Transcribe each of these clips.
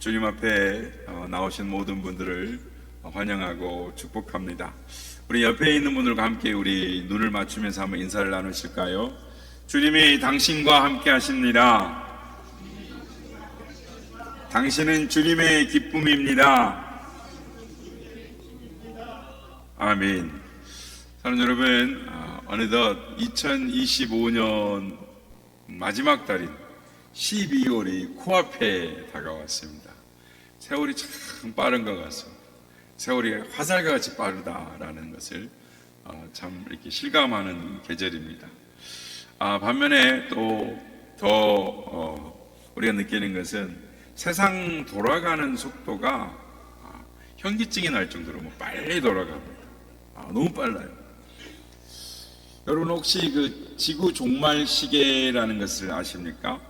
주님 앞에 어, 나오신 모든 분들을 환영하고 축복합니다. 우리 옆에 있는 분들과 함께 우리 눈을 맞추면서 한번 인사를 나누실까요? 주님이 당신과 함께 하십니다. 당신은 주님의 기쁨입니다. 아멘. 사랑하는 여러분, 어, 어느덧 2025년 마지막 달인 12월이 코앞에 다가왔습니다. 세월이 참 빠른 것 같습니다. 세월이 화살과 같이 빠르다라는 것을 어, 참 이렇게 실감하는 계절입니다. 아, 반면에 또더 어, 우리가 느끼는 것은 세상 돌아가는 속도가 아, 현기증이 날 정도로 뭐 빨리 돌아갑니다. 아, 너무 빨라요. 여러분 혹시 그 지구 종말 시계라는 것을 아십니까?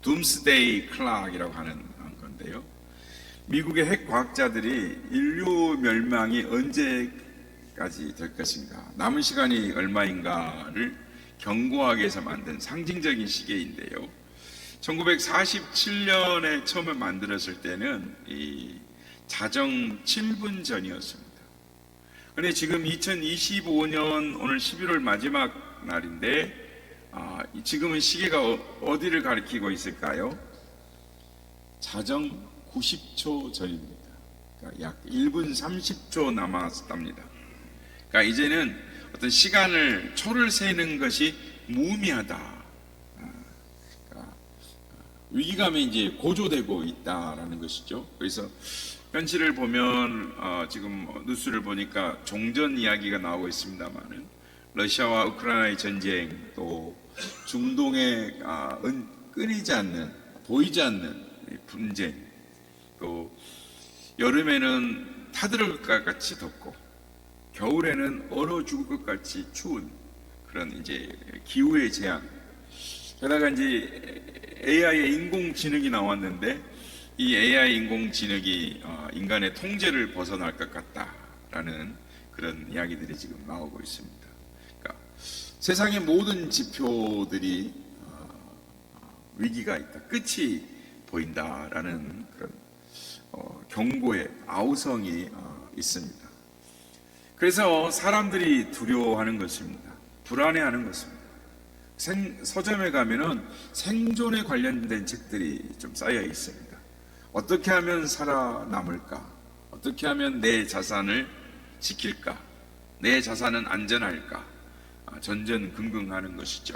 둠스데이 클락이라고 하는. 미국의 핵 과학자들이 인류 멸망이 언제까지 될 것인가, 남은 시간이 얼마인가를 경고하기 위해서 만든 상징적인 시계인데요. 1947년에 처음에 만들었을 때는 이 자정 7분 전이었습니다. 근데 지금 2025년 오늘 11월 마지막 날인데 아, 지금은 시계가 어, 디를 가리키고 있을까요? 자정 90초 전입니다. 그러니까 약 1분 30초 남았답니다. 그러니까 이제는 어떤 시간을 초를 세는 것이 무의미하다. 아, 그러니까 위기감이 이제 고조되고 있다라는 것이죠. 그래서 현실을 보면 어, 지금 뉴스를 보니까 종전 이야기가 나오고 있습니다만은 러시아와 우크라이나의 전쟁 또 중동의 아, 은, 끊이지 않는 보이지 않는 이 분쟁 또 여름에는 타들을 것 같이 덥고 겨울에는 얼어 죽을 것 같이 추운 그런 이제 기후의 재앙 게다가 이제 AI의 인공지능이 나왔는데 이 AI 인공지능이 어, 인간의 통제를 벗어날 것 같다라는 그런 이야기들이 지금 나오고 있습니다. 그러니까 세상의 모든 지표들이 어, 위기가 있다, 끝이 보인다라는 그런 어, 경고의 아우성이 있습니다. 그래서 사람들이 두려워하는 것입니다. 불안해하는 것입니다. 생, 서점에 가면은 생존에 관련된 책들이 좀 쌓여 있습니다. 어떻게 하면 살아남을까? 어떻게 하면 내 자산을 지킬까? 내 자산은 안전할까? 아, 전전긍긍하는 것이죠.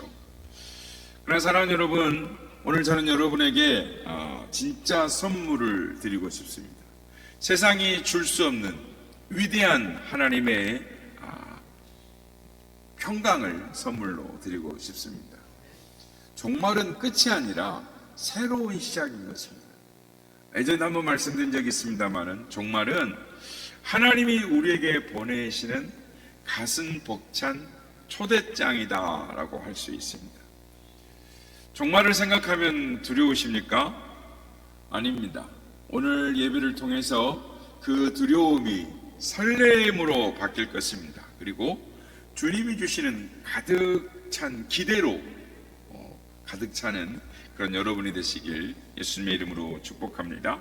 그러나 사랑하는 여러분, 오늘 저는 여러분에게 아, 진짜 선물을 드리고 싶습니다. 세상이 줄 수 없는 위대한 하나님의 아, 평강을 선물로 드리고 싶습니다. 종말은 끝이 아니라 새로운 시작인 것입니다. 예전에 한번 말씀드린 적이 있습니다만은 종말은 하나님이 우리에게 보내시는 가슴 벅찬 초대장이다라고 할 수 있습니다. 종말을 생각하면 두려우십니까? 아닙니다. 오늘 예배를 통해서 그 두려움이 설렘으로 바뀔 것입니다. 그리고 주님이 주시는 가득 찬 기대로 어, 가득 차는 그런 여러분이 되시길 예수님의 이름으로 축복합니다.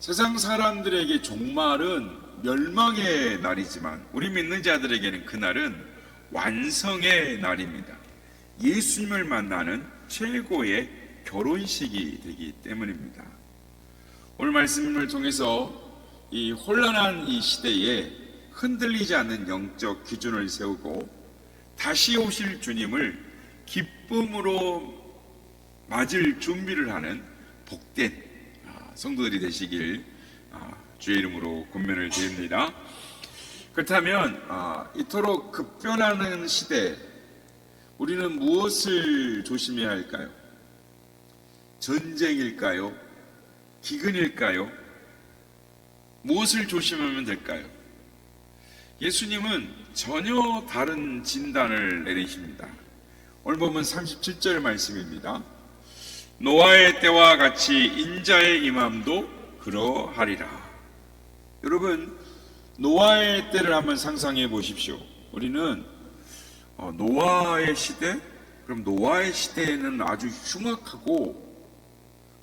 세상 사람들에게 종말은 멸망의 날이지만 우리 믿는 자들에게는 그날은 완성의 날입니다. 예수님을 만나는 최고의 결혼식이 되기 때문입니다. 오늘 말씀을 통해서 이 혼란한 이 시대에 흔들리지 않는 영적 기준을 세우고 다시 오실 주님을 기쁨으로 맞을 준비를 하는 복된 아, 성도들이 되시길 아, 주의 이름으로 권면을 드립니다. 그렇다면 아, 이토록 급변하는 시대 우리는 무엇을 조심해야 할까요? 전쟁일까요? 기근일까요? 무엇을 조심하면 될까요? 예수님은 전혀 다른 진단을 내리십니다. 오늘 보면 37절 말씀입니다. 노아의 때와 같이 인자의 임함도 그러하리라. 여러분, 노아의 때를 한번 상상해 보십시오. 우리는 어, 노아의 시대? 그럼 노아의 시대에는 아주 흉악하고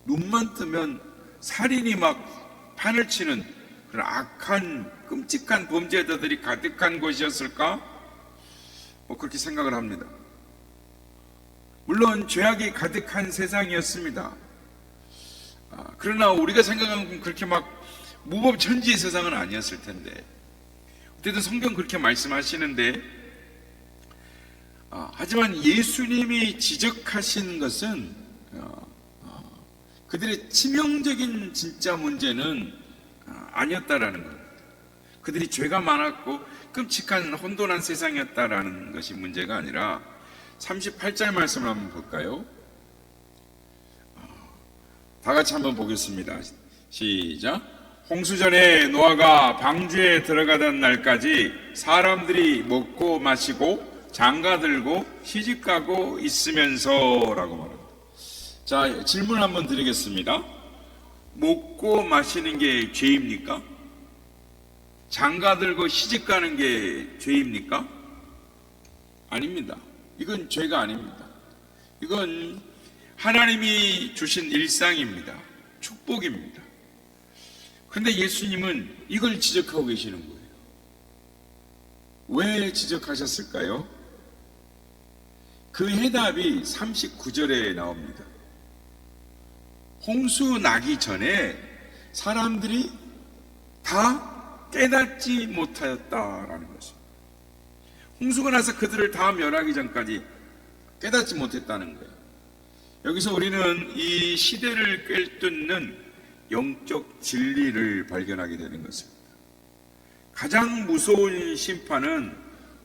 눈만 뜨면 살인이 막 판을 치는 그런 악한 끔찍한 범죄자들이 가득한 곳이었을까? 뭐 그렇게 생각을 합니다. 물론 죄악이 가득한 세상이었습니다. 아, 그러나 우리가 생각하는 그렇게 막 무법천지의 세상은 아니었을 텐데 어쨌든 성경 그렇게 말씀하시는데 아, 하지만 예수님이 지적하신 것은 어, 어, 그들의 치명적인 진짜 문제는 아, 아니었다라는 것. 그들이 죄가 많았고 끔찍한 혼돈한 세상이었다라는 것이 문제가 아니라 38절 말씀을 한번 볼까요? 어, 다 같이 한번 보겠습니다. 시작. 홍수전에 노아가 방주에 들어가던 날까지 사람들이 먹고 마시고 장가 들고 시집 가고 있으면서라고 말합니다. 자, 질문 한번 드리겠습니다. 먹고 마시는 게 죄입니까? 장가 들고 시집 가는 게 죄입니까? 아닙니다. 이건 죄가 아닙니다. 이건 하나님이 주신 일상입니다. 축복입니다. 그런데 예수님은 이걸 지적하고 계시는 거예요. 왜 지적하셨을까요? 그 해답이 39절에 나옵니다. 홍수 나기 전에 사람들이 다 깨닫지 못하였다라는 것입니다. 홍수가 나서 그들을 다 멸하기 전까지 깨닫지 못했다는 거예요. 여기서 우리는 이 시대를 꿰뚫는 영적 진리를 발견하게 되는 것입니다. 가장 무서운 심판은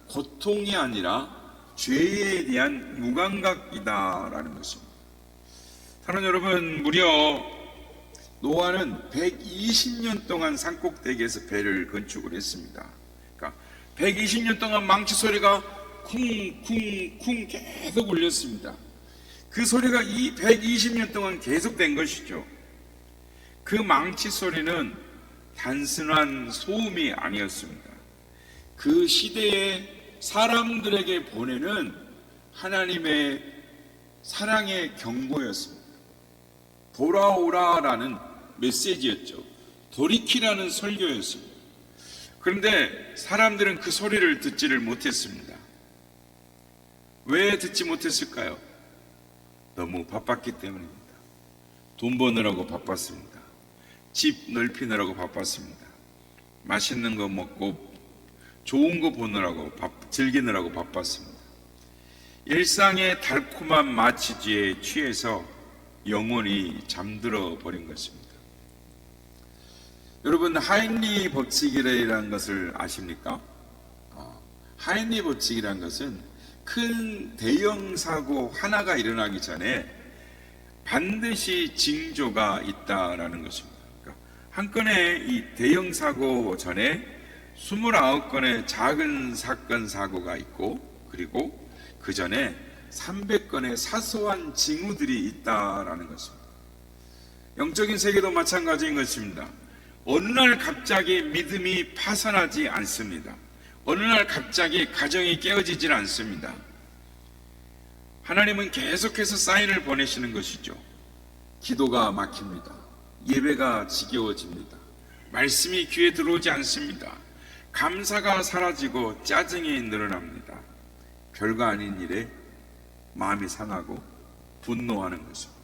고통이 아니라 죄에 대한 무감각이다라는 것입니다. 사랑하는 여러분, 무려 노아는 120년 동안 산꼭대기에서 배를 건축을 했습니다. 그러니까 120년 동안 망치 소리가 쿵쿵쿵 계속 울렸습니다. 그 소리가 이 120년 동안 계속된 것이죠. 그 망치 소리는 단순한 소음이 아니었습니다. 그 시대의 사람들에게 보내는 하나님의 사랑의 경고였습니다. 돌아오라라는 메시지였죠. 돌이키라는 설교였습니다. 그런데 사람들은 그 소리를 듣지를 못했습니다. 왜 듣지 못했을까요? 너무 바빴기 때문입니다. 돈 버느라고 바빴습니다. 집 넓히느라고 바빴습니다. 맛있는 거 먹고 좋은 거 보느라고 바, 즐기느라고 바빴습니다. 일상의 달콤한 마취지에 취해서 영원히 잠들어 버린 것입니다. 여러분 하인리 법칙이라는 것을 아십니까? 어, 하인리 법칙이라는 것은 큰 대형 사고 하나가 일어나기 전에 반드시 징조가 있다라는 것입니다. 그러니까 한 건의 이 대형 사고 전에 29건의 작은 사건 사고가 있고 그리고 그 전에 300건의 사소한 징후들이 있다라는 것입니다. 영적인 세계도 마찬가지인 것입니다. 어느 날 갑자기 믿음이 파산하지 않습니다. 어느 날 갑자기 가정이 깨어지질 않습니다. 하나님은 계속해서 사인을 보내시는 것이죠. 기도가 막힙니다. 예배가 지겨워집니다. 말씀이 귀에 들어오지 않습니다. 감사가 사라지고 짜증이 늘어납니다. 별거 아닌 일에 마음이 상하고 분노하는 것입니다.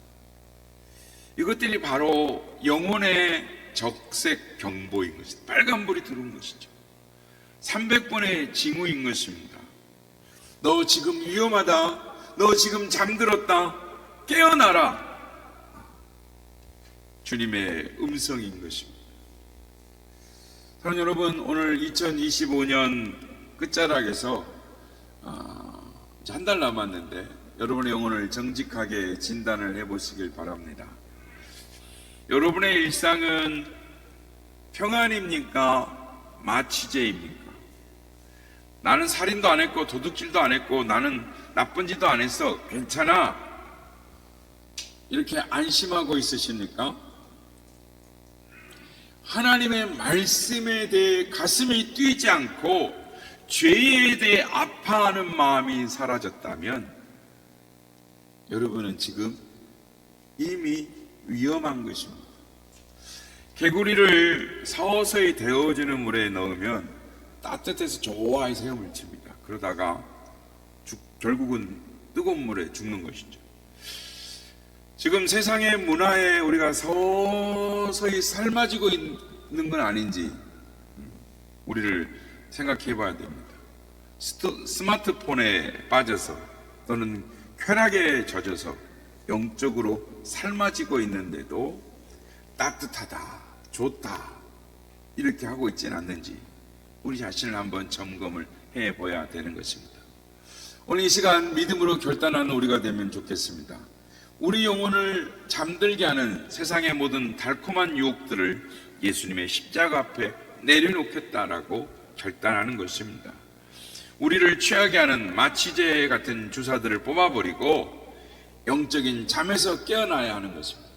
이것들이 바로 영혼의 적색 경보인 것이다. 빨간불이 들어온 것이죠. 300번의 징후인 것입니다. 너 지금 위험하다. 너 지금 잠들었다. 깨어나라. 주님의 음성인 것입니다. 사랑하는 여러분, 오늘 2025년 끝자락에서 한달 남았는데 여러분의 영혼을 정직하게 진단을 해보시길 바랍니다. 여러분의 일상은 평안입니까? 마취제입니까? 나는 살인도 안 했고 도둑질도 안 했고 나는 나쁜 짓도 안 했어. 괜찮아. 이렇게 안심하고 있으십니까? 하나님의 말씀에 대해 가슴이 뛰지 않고 죄에 대해 아파하는 마음이 사라졌다면 여러분은 지금 이미 위험한 것입니다. 개구리를 서서히 데워지는 물에 넣으면 따뜻해서 좋아해서 헤엄을 칩니다. 그러다가 죽- 결국은 뜨거운 물에 죽는 것이죠. 지금 세상의 문화에 우리가 서서히 삶아지고 있는 건 아닌지 우리를 생각해 봐야 됩니다. 스마트폰에 빠져서 또는 쾌락에 젖어서 영적으로 삶아지고 있는데도 따뜻하다, 좋다, 이렇게 하고 있지는 않는지 우리 자신을 한번 점검을 해 봐야 되는 것입니다. 오늘 이 시간 믿음으로 결단하는 우리가 되면 좋겠습니다. 우리 영혼을 잠들게 하는 세상의 모든 달콤한 유혹들을 예수님의 십자가 앞에 내려놓겠다라고 결단하는 것입니다. 우리를 취하게 하는 마취제 같은 주사들을 뽑아버리고 영적인 잠에서 깨어나야 하는 것입니다.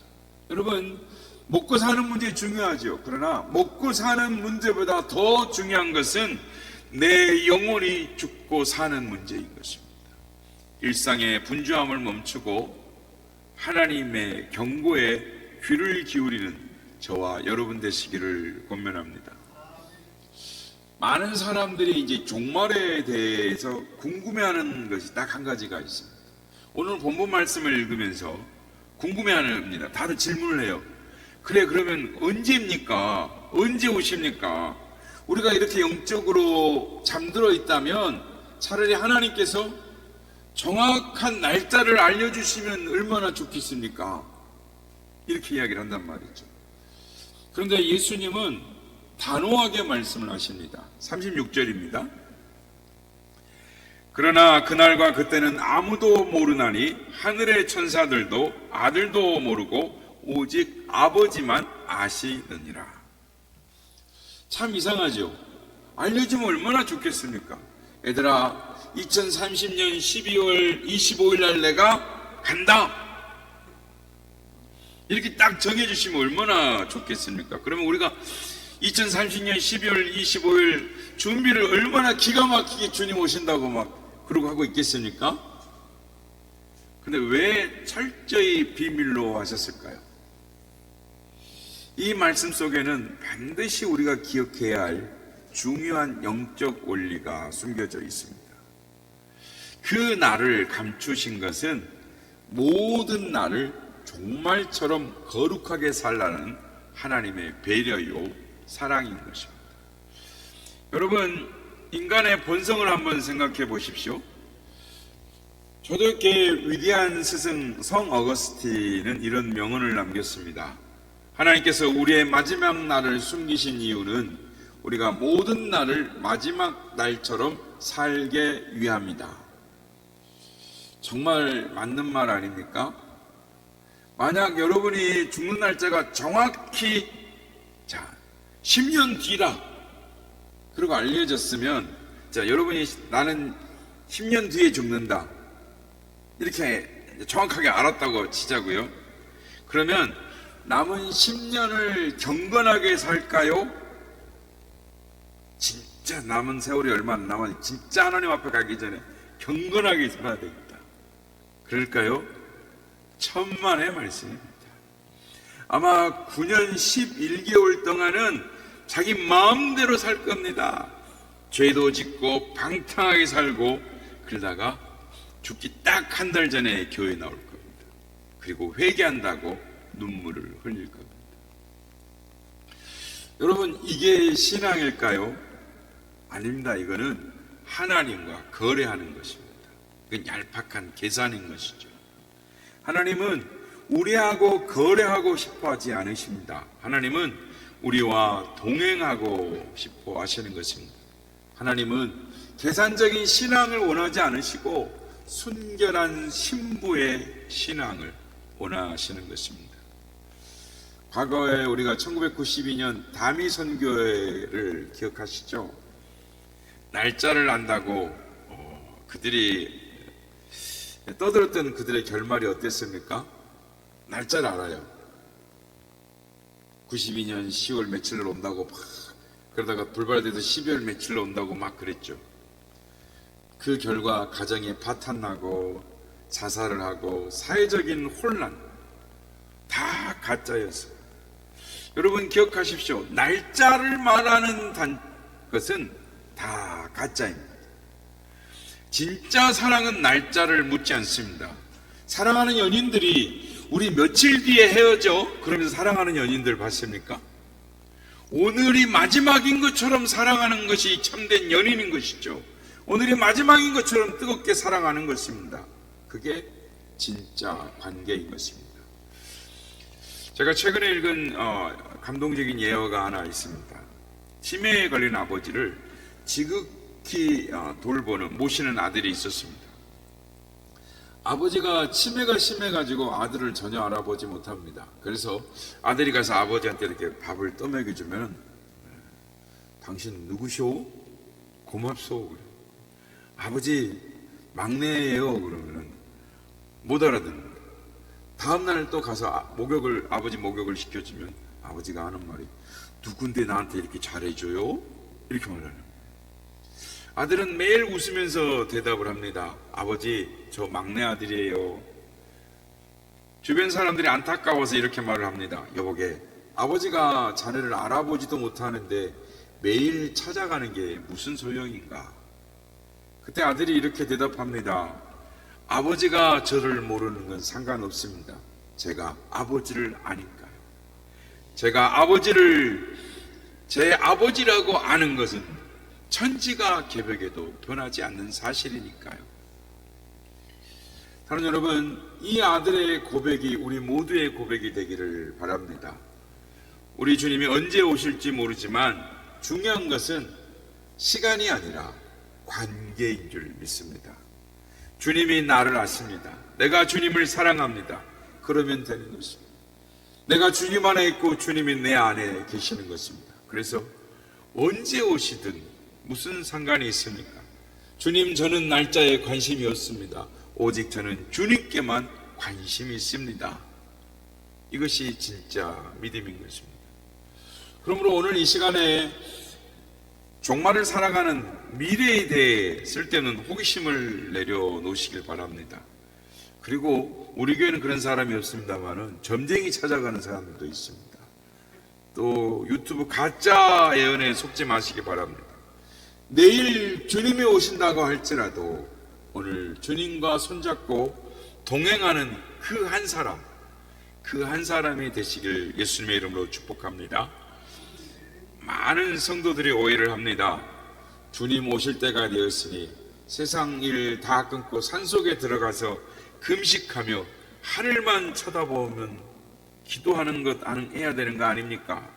여러분, 먹고 사는 문제 중요하죠. 그러나 먹고 사는 문제보다 더 중요한 것은 내 영혼이 죽고 사는 문제인 것입니다. 일상의 분주함을 멈추고 하나님의 경고에 귀를 기울이는 저와 여러분 되시기를 권면합니다. 많은 사람들이 이제 종말에 대해서 궁금해하는 것이 딱 한 가지가 있습니다. 오늘 본문 말씀을 읽으면서 궁금해합니다. 다들 질문을 해요. 그래 그러면 언제입니까? 언제 오십니까? 우리가 이렇게 영적으로 잠들어 있다면 차라리 하나님께서 정확한 날짜를 알려주시면 얼마나 좋겠습니까? 이렇게 이야기를 한단 말이죠. 그런데 예수님은 단호하게 말씀을 하십니다. 36절입니다. 그러나 그날과 그때는 아무도 모르나니 하늘의 천사들도 아들도 모르고 오직 아버지만 아시느니라. 참 이상하죠? 알려주면 얼마나 좋겠습니까? 얘들아, 2030년 12월 25일 날 내가 간다! 이렇게 딱 정해주시면 얼마나 좋겠습니까? 그러면 우리가 2030년 12월 25일 준비를 얼마나 기가 막히게 주님 오신다고 막 그러고 하고 있겠습니까? 근데 왜 철저히 비밀로 하셨을까요? 이 말씀 속에는 반드시 우리가 기억해야 할 중요한 영적 원리가 숨겨져 있습니다. 그 날을 감추신 것은 모든 날을 종말처럼 거룩하게 살라는 하나님의 배려요 사랑인 것입니다. 여러분 인간의 본성을 한번 생각해 보십시오. 초대교회 위대한 스승 성 어거스틴은 이런 명언을 남겼습니다. 하나님께서 우리의 마지막 날을 숨기신 이유는 우리가 모든 날을 마지막 날처럼 살게 위함이다. 정말 맞는 말 아닙니까? 만약 여러분이 죽는 날짜가 정확히 자 10년 뒤라 그리고 알려졌으면 자 여러분이 나는 10년 뒤에 죽는다 이렇게 정확하게 알았다고 치자고요. 그러면 남은 10년을 경건하게 살까요? 진짜 남은 세월이 얼마 안 남았 진짜 하나님 앞에 가기 전에 경건하게 살아야 되겠다. 그럴까요? 천만의 말씀입니다. 아마 9년 11개월 동안은 자기 마음대로 살 겁니다. 죄도 짓고 방탕하게 살고 그러다가 죽기 딱 한 달 전에 교회 나올 겁니다. 그리고 회개한다고 눈물을 흘릴 겁니다. 여러분 이게 신앙일까요? 아닙니다. 이거는 하나님과 거래하는 것입니다. 이건 얄팍한 계산인 것이죠. 하나님은 우리하고 거래하고 싶어 하지 않으십니다. 하나님은 우리와 동행하고 싶어 하시는 것입니다. 하나님은 계산적인 신앙을 원하지 않으시고 순결한 신부의 신앙을 원하시는 것입니다. 과거에 우리가 1992년 다미 선교회를 기억하시죠? 날짜를 안다고 어, 그들이 떠들었던 그들의 결말이 어땠습니까? 날짜를 알아요. 92년 10월 며칠로 온다고 막 그러다가 불발돼서 12월 며칠로 온다고 막 그랬죠. 그 결과 가정이 파탄나고 자살을 하고 사회적인 혼란 다 가짜였어요. 여러분 기억하십시오. 날짜를 말하는 단, 것은 다 가짜입니다. 진짜 사랑은 날짜를 묻지 않습니다. 사랑하는 연인들이 우리 며칠 뒤에 헤어져 그러면서 사랑하는 연인들 봤습니까? 오늘이 마지막인 것처럼 사랑하는 것이 참된 연인인 것이죠. 오늘이 마지막인 것처럼 뜨겁게 사랑하는 것입니다. 그게 진짜 관계인 것입니다. 제가 최근에 읽은 어, 감동적인 예화가 하나 있습니다. 치매에 걸린 아버지를 지극 히 어, 돌보는 모시는 아들이 있었습니다. 아버지가 치매가 심해가지고 아들을 전혀 알아보지 못합니다. 그래서 아들이 가서 아버지한테 이렇게 밥을 떠먹여주면 당신 누구쇼? 고맙소. 아버지 막내예요. 그러면은 못 알아듣는 거예요. 다음날 또 가서 아- 목욕을 아버지 목욕을 시켜주면 아버지가 하는 말이 누군데 나한테 이렇게 잘해줘요? 이렇게 말하는. 아들은 매일 웃으면서 대답을 합니다. 아버지, 저 막내 아들이에요. 주변 사람들이 안타까워서 이렇게 말을 합니다. 여보게, 아버지가 자네를 알아보지도 못하는데 매일 찾아가는 게 무슨 소용인가? 그때 아들이 이렇게 대답합니다. 아버지가 저를 모르는 건 상관없습니다. 제가 아버지를 아니까요. 제가 아버지를 제 아버지라고 아는 것은 천지가 개벽에도 변하지 않는 사실이니까요. 사랑 여러분, 이 아들의 고백이 우리 모두의 고백이 되기를 바랍니다. 우리 주님이 언제 오실지 모르지만 중요한 것은 시간이 아니라 관계인 줄 믿습니다. 주님이 나를 아십니다. 내가 주님을 사랑합니다. 그러면 되는 것입니다. 내가 주님 안에 있고 주님이 내 안에 계시는 것입니다. 그래서 언제 오시든 무슨 상관이 있습니까? 주님 저는 날짜에 관심이 없습니다. 오직 저는 주님께만 관심이 있습니다. 이것이 진짜 믿음인 것입니다. 그러므로 오늘 이 시간에 종말을 살아가는 미래에 대해 쓸데없는 호기심을 내려놓으시길 바랍니다. 그리고 우리 교회는 그런 사람이 없습니다만은 점쟁이 찾아가는 사람들도 있습니다. 또 유튜브 가짜 예언에 속지 마시기 바랍니다. 내일 주님이 오신다고 할지라도 오늘 주님과 손잡고 동행하는 그 한 사람, 그 한 사람이 되시길 예수님의 이름으로 축복합니다. 많은 성도들이 오해를 합니다. 주님 오실 때가 되었으니 세상 일 다 끊고 산속에 들어가서 금식하며 하늘만 쳐다보면 기도하는 것 해야 되는 거 아닙니까?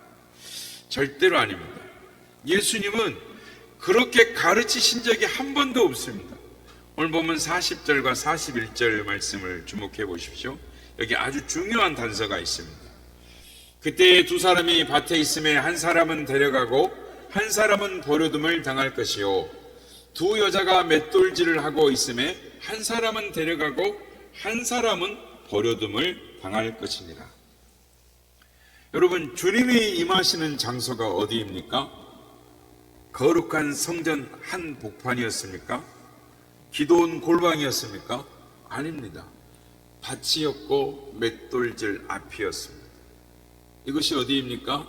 절대로 아닙니다. 예수님은 그렇게 가르치신 적이 한 번도 없습니다. 오늘 보면 40절과 41절 말씀을 주목해 보십시오. 여기 아주 중요한 단서가 있습니다. 그때 두 사람이 밭에 있음에 한 사람은 데려가고 한 사람은 버려둠을 당할 것이요. 두 여자가 맷돌질을 하고 있음에 한 사람은 데려가고 한 사람은 버려둠을 당할 것이니라. 여러분, 주님이 임하시는 장소가 어디입니까? 거룩한 성전 한 복판이었습니까? 기도원 골방이었습니까? 아닙니다. 밭이었고 맷돌질 앞이었습니다. 이것이 어디입니까?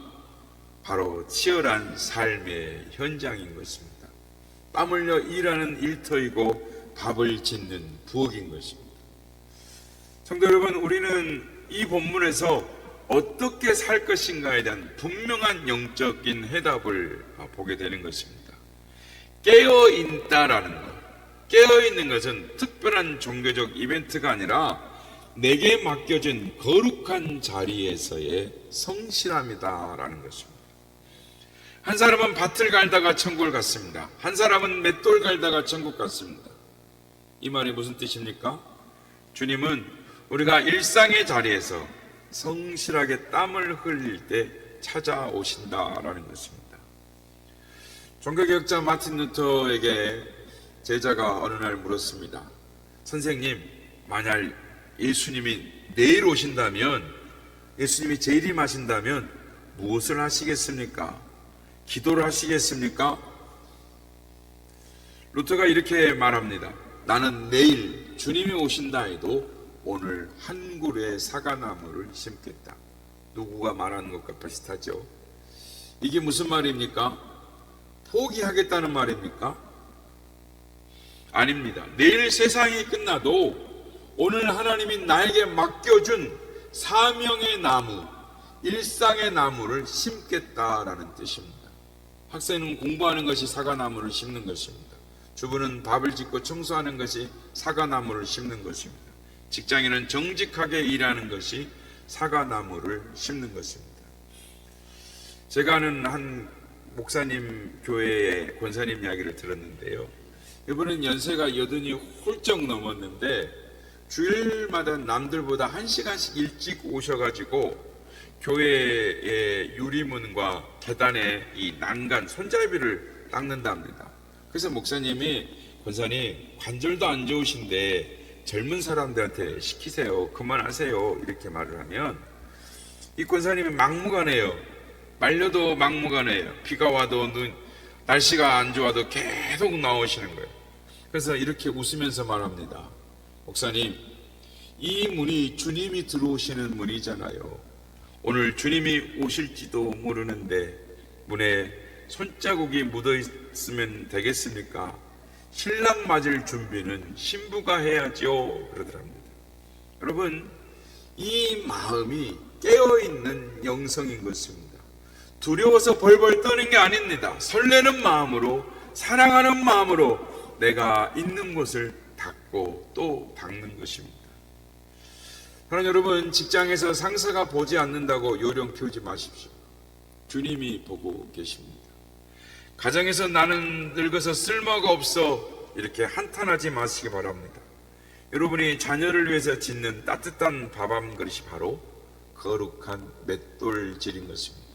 바로 치열한 삶의 현장인 것입니다. 땀 흘려 일하는 일터이고 밥을 짓는 부엌인 것입니다. 성도 여러분, 우리는 이 본문에서 어떻게 살 것인가에 대한 분명한 영적인 해답을 보게 되는 것입니다. 깨어 있다라는 것. 깨어 있는 것은 특별한 종교적 이벤트가 아니라 내게 맡겨진 거룩한 자리에서의 성실함이다라는 것입니다. 한 사람은 밭을 갈다가 천국을 갔습니다. 한 사람은 맷돌 갈다가 천국 갔습니다. 이 말이 무슨 뜻입니까? 주님은 우리가 일상의 자리에서 성실하게 땀을 흘릴 때 찾아오신다라는 것입니다. 종교개혁자 마틴 루터에게 제자가 어느 날 물었습니다. 선생님, 만약 예수님이 내일 오신다면, 예수님이 재림하신다면 무엇을 하시겠습니까? 기도를 하시겠습니까? 루터가 이렇게 말합니다. 나는 내일 주님이 오신다 해도 오늘 한 그루의 사과나무를 심겠다. 누구가 말하는 것과 비슷하죠. 이게 무슨 말입니까? 포기하겠다는 말입니까? 아닙니다. 내일 세상이 끝나도 오늘 하나님이 나에게 맡겨준 사명의 나무, 일상의 나무를 심겠다라는 뜻입니다. 학생은 공부하는 것이 사과나무를 심는 것입니다. 주부는 밥을 짓고 청소하는 것이 사과나무를 심는 것입니다. 직장인은 정직하게 일하는 것이 사과나무를 심는 것입니다. 제가 아는 한 목사님 교회의 권사님 이야기를 들었는데요. 이분은 연세가 여든이 훌쩍 넘었는데 주일마다 남들보다 한 시간씩 일찍 오셔가지고 교회의 유리문과 계단에 이 난간 손잡이를 닦는답니다. 그래서 목사님이 권사님 관절도 안 좋으신데 젊은 사람들한테 시키세요. 그만하세요. 이렇게 말을 하면 이 권사님이 막무가내요. 말려도 막무가내요. 비가 와도 눈, 날씨가 안 좋아도 계속 나오시는 거예요. 그래서 이렇게 웃으면서 말합니다. 목사님, 이 문이 주님이 들어오시는 문이잖아요. 오늘 주님이 오실지도 모르는데 문에 손자국이 묻어 있으면 되겠습니까? 신랑 맞을 준비는 신부가 해야죠. 그러더랍니다. 여러분, 이 마음이 깨어있는 영성인 것입니다. 두려워서 벌벌 떠는 게 아닙니다. 설레는 마음으로, 사랑하는 마음으로 내가 있는 곳을 닦고 또 닦는 것입니다. 그러나 여러분, 직장에서 상사가 보지 않는다고 요령 피우지 마십시오. 주님이 보고 계십니다. 가정에서 나는 늙어서 쓸모가 없어 이렇게 한탄하지 마시기 바랍니다. 여러분이 자녀를 위해서 짓는 따뜻한 밥한 그릇이 바로 거룩한 맷돌질인 것입니다.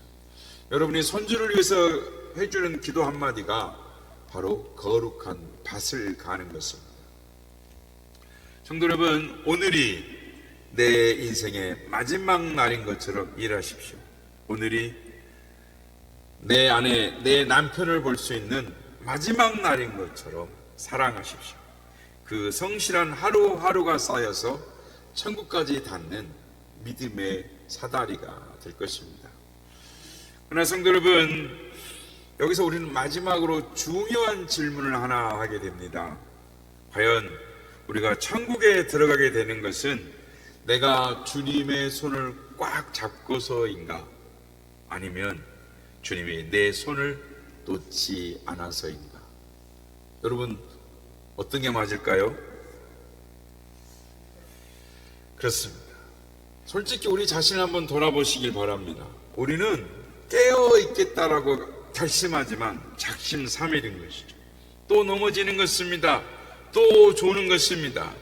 여러분이 손주를 위해서 해주는 기도 한마디가 바로 거룩한 밭을 가는 것입니다. 성도 여러분, 오늘이 내 인생의 마지막 날인 것처럼 일하십시오. 오늘이 내 안에 내 남편을 볼 수 있는 마지막 날인 것처럼 사랑하십시오. 그 성실한 하루하루가 쌓여서 천국까지 닿는 믿음의 사다리가 될 것입니다. 그러나 성도 여러분, 여기서 우리는 마지막으로 중요한 질문을 하나 하게 됩니다. 과연 우리가 천국에 들어가게 되는 것은 내가 주님의 손을 꽉 잡고서인가? 아니면 주님이 내 손을 놓지 않아서인가? 여러분, 어떤 게 맞을까요? 그렇습니다. 솔직히 우리 자신을 한번 돌아보시길 바랍니다. 우리는 깨어 있겠다라고 결심하지만 작심삼일인 것이죠. 또 넘어지는 것입니다. 또 조는 것입니다.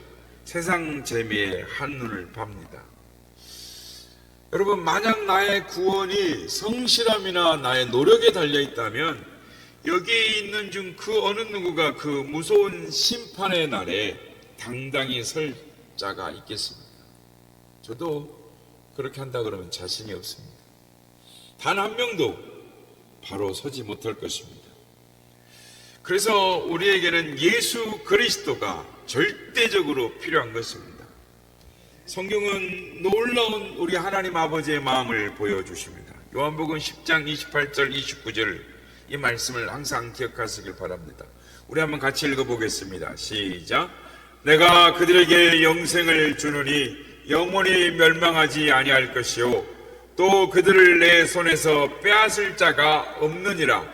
세상 재미에 한눈을 팝니다. 여러분, 만약 나의 구원이 성실함이나 나의 노력에 달려 있다면 여기 있는 중 그 어느 누구가 그 무서운 심판의 날에 당당히 설 자가 있겠습니까? 저도 그렇게 한다 그러면 자신이 없습니다. 단 한 명도 바로 서지 못할 것입니다. 그래서 우리에게는 예수 그리스도가 절대적으로 필요한 것입니다. 성경은 놀라운 우리 하나님 아버지의 마음을 보여주십니다. 요한복음 10장 28절 29절 이 말씀을 항상 기억하시길 바랍니다. 우리 한번 같이 읽어보겠습니다. 시작. 내가 그들에게 영생을 주노니 영원히 멸망하지 아니할 것이요 또 그들을 내 손에서 빼앗을 자가 없느니라.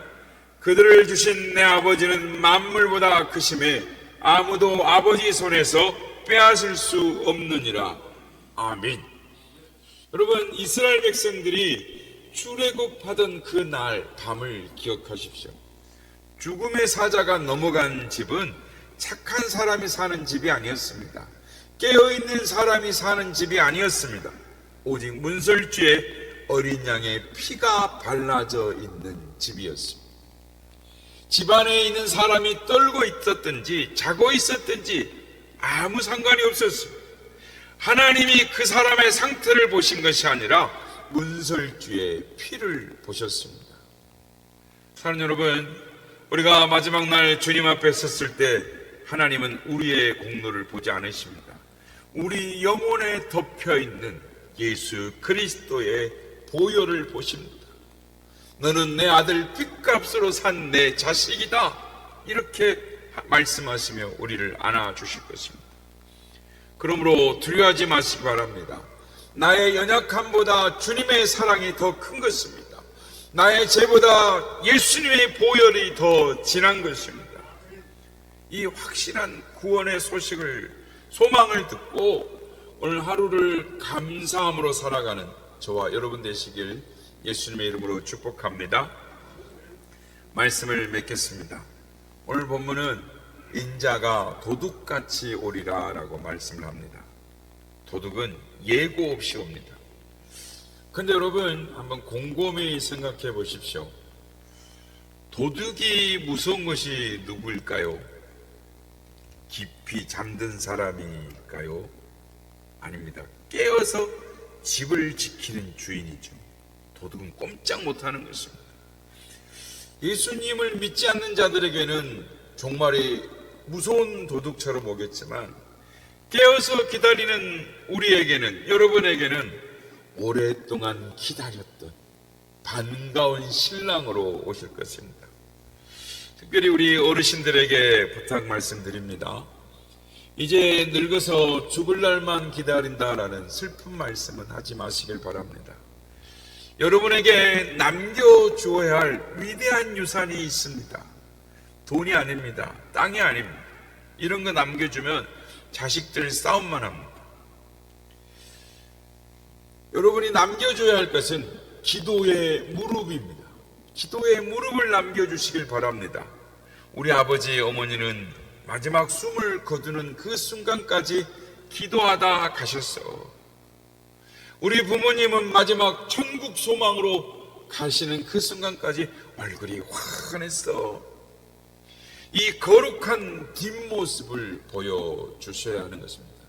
그들을 주신 내 아버지는 만물보다 크심에 아무도 아버지 손에서 빼앗을 수 없느니라. 아멘. 여러분 이스라엘 백성들이 출애굽하던 그 날 밤을 기억하십시오. 죽음의 사자가 넘어간 집은 착한 사람이 사는 집이 아니었습니다. 깨어 있는 사람이 사는 집이 아니었습니다. 오직 문설주에 어린 양의 피가 발라져 있는 집이었습니다. 집안에 있는 사람이 떨고 있었든지 자고 있었든지 아무 상관이 없었습니다. 하나님이 그 사람의 상태를 보신 것이 아니라 문설주의 피를 보셨습니다. 사랑 여러분, 우리가 마지막 날 주님 앞에 섰을 때 하나님은 우리의 공로를 보지 않으십니다. 우리 영혼에 덮여 있는 예수 그리스도의 보혈을 보십니다. 너는 내 아들 핏값으로 산 내 자식이다. 이렇게 말씀하시며 우리를 안아주실 것입니다. 그러므로 두려워하지 마시기 바랍니다. 나의 연약함보다 주님의 사랑이 더 큰 것입니다. 나의 죄보다 예수님의 보혈이 더 진한 것입니다. 이 확실한 구원의 소식을 소망을 듣고 오늘 하루를 감사함으로 살아가는 저와 여러분 되시길 예수님의 이름으로 축복합니다. 말씀을 맺겠습니다. 오늘 본문은 인자가 도둑같이 오리라 라고 말씀을 합니다. 도둑은 예고 없이 옵니다. 근데 여러분 한번 곰곰이 생각해 보십시오. 도둑이 무서운 것이 누구일까요? 깊이 잠든 사람일까요? 아닙니다. 깨어서 집을 지키는 주인이죠. 도둑은 꼼짝 못하는 것입니다. 예수님을 믿지 않는 자들에게는 종말이 무서운 도둑처럼 오겠지만 깨어서 기다리는 우리에게는 여러분에게는 오랫동안 기다렸던 반가운 신랑으로 오실 것입니다. 특별히 우리 어르신들에게 부탁 말씀드립니다. 이제 늙어서 죽을 날만 기다린다라는 슬픈 말씀은 하지 마시길 바랍니다. 여러분에게 남겨주어야 할 위대한 유산이 있습니다. 돈이 아닙니다. 땅이 아닙니다. 이런 거 남겨주면 자식들 싸움만 합니다. 여러분이 남겨줘야 할 것은 기도의 무릎입니다. 기도의 무릎을 남겨주시길 바랍니다. 우리 아버지, 어머니는 마지막 숨을 거두는 그 순간까지 기도하다 가셨어. 우리 부모님은 마지막 천국 소망으로 가시는 그 순간까지 얼굴이 환했어. 이 거룩한 뒷모습을 보여주셔야 하는 것입니다.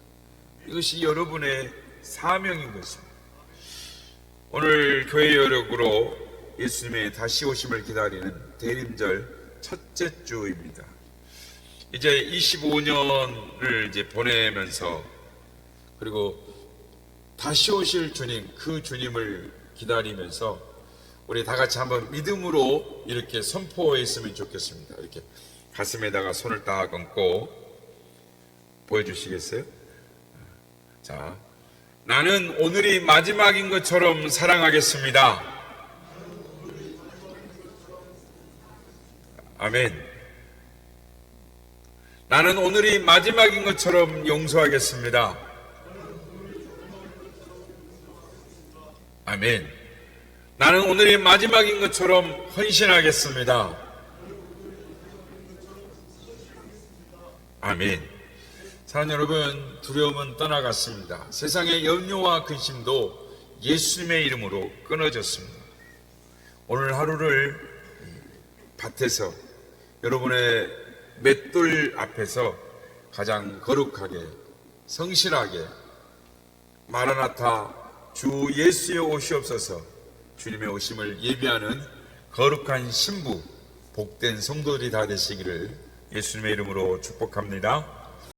이것이 여러분의 사명인 것입니다. 오늘 교회 여력으로 예수님의 다시 오심을 기다리는 대림절 첫째 주입니다. 이제 25년을 이제 보내면서 그리고 다시 오실 주님, 그 주님을 기다리면서 우리 다 같이 한번 믿음으로 이렇게 선포했으면 좋겠습니다. 이렇게 가슴에다가 손을 딱 얹고 보여주시겠어요? 자, 나는 오늘이 마지막인 것처럼 사랑하겠습니다. 아멘. 나는 오늘이 마지막인 것처럼 용서하겠습니다. 아멘. 나는 오늘이 마지막인 것처럼 헌신하겠습니다. 아멘. 사랑 여러분, 두려움은 떠나갔습니다. 세상의 염려와 근심도 예수님의 이름으로 끊어졌습니다. 오늘 하루를 밭에서 여러분의 맷돌 앞에서 가장 거룩하게 성실하게 마라나타 주 예수의 오시옵소서 주님의 오심을 예비하는 거룩한 신부 복된 성도들이 다 되시기를 예수님의 이름으로 축복합니다.